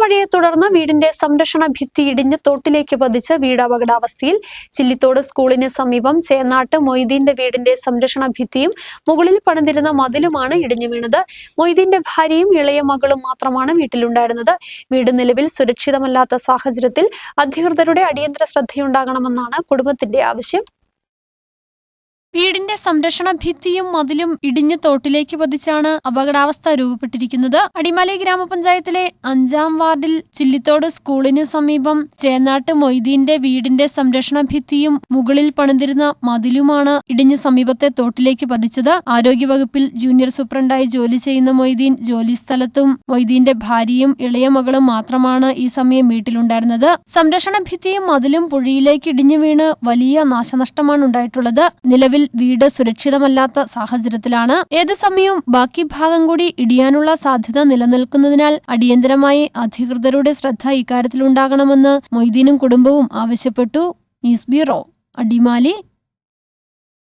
മഴയെ തുടർന്ന് വീടിന്റെ സംരക്ഷണ ഭിത്തി ഇടിഞ്ഞ് തോട്ടിലേക്ക് പതിച്ച് വീട് അപകടാവസ്ഥയിൽ ചില്ലിത്തോട് സ്കൂളിന് സമീപം ചേന്നാട്ട് മൊയ്തീന്റെ വീടിന്റെ സംരക്ഷണ ഭിത്തിയും മുകളിൽ പണിതിരുന്ന മതിലുമാണ് ഇടിഞ്ഞു വീണത്. മൊയ്തീന്റെ ഭാര്യയും ഇളയ മകളും മാത്രമാണ് വീട്ടിലുണ്ടായിരുന്നത്. വീട് നിലവിൽ സുരക്ഷിതമല്ലാത്ത സാഹചര്യത്തിൽ അധികൃതരുടെ അടിയന്തര ശ്രദ്ധയുണ്ടാകണമെന്നാണ് കുടുംബത്തിന്റെ ആവശ്യം. വീടിന്റെ സംരക്ഷണ ഭിത്തിയും മതിലും ഇടിഞ്ഞു തോട്ടിലേക്ക് പതിച്ചാണ് അപകടാവസ്ഥ രൂപപ്പെട്ടിരിക്കുന്നത്. അടിമാലി ഗ്രാമപഞ്ചായത്തിലെ അഞ്ചാം വാർഡിൽ ചില്ലിത്തോട് സ്കൂളിന് സമീപം ചേന്നാട്ട് മൊയ്തീന്റെ വീടിന്റെ സംരക്ഷണ ഭിത്തിയും മുകളിൽ പണിതിരുന്ന മതിലുമാണ് ഇടിഞ്ഞു സമീപത്തെ തോട്ടിലേക്ക് പതിച്ചത്. ആരോഗ്യവകുപ്പിൽ ജൂനിയർ സൂപ്രണ്ടായി ജോലി ചെയ്യുന്ന മൊയ്തീൻ ജോലി സ്ഥലത്തും മൊയ്തീന്റെ ഭാര്യയും ഇളയ മകളും മാത്രമാണ് ഈ സമയം വീട്ടിലുണ്ടായിരുന്നത്. സംരക്ഷണ ഭിത്തിയും മതിലും പുഴയിലേക്ക് ഇടിഞ്ഞു വീണ് വലിയ നാശനഷ്ടമാണ് ഉണ്ടായിട്ടുള്ളത്. നിലവിൽ വീട് സുരക്ഷിതമല്ലാത്ത സാഹചര്യത്തിലാണ്. ഏത് സമയവും ബാക്കി ഭാഗം കൂടി ഇടിയാനുള്ള സാധ്യത നിലനിൽക്കുന്നതിനാൽ അടിയന്തരമായി അധികൃതരുടെ ശ്രദ്ധ ഇക്കാര്യത്തിലുണ്ടാകണമെന്ന് മൊയ്തീനും കുടുംബവും ആവശ്യപ്പെട്ടു. News bureau Adimali.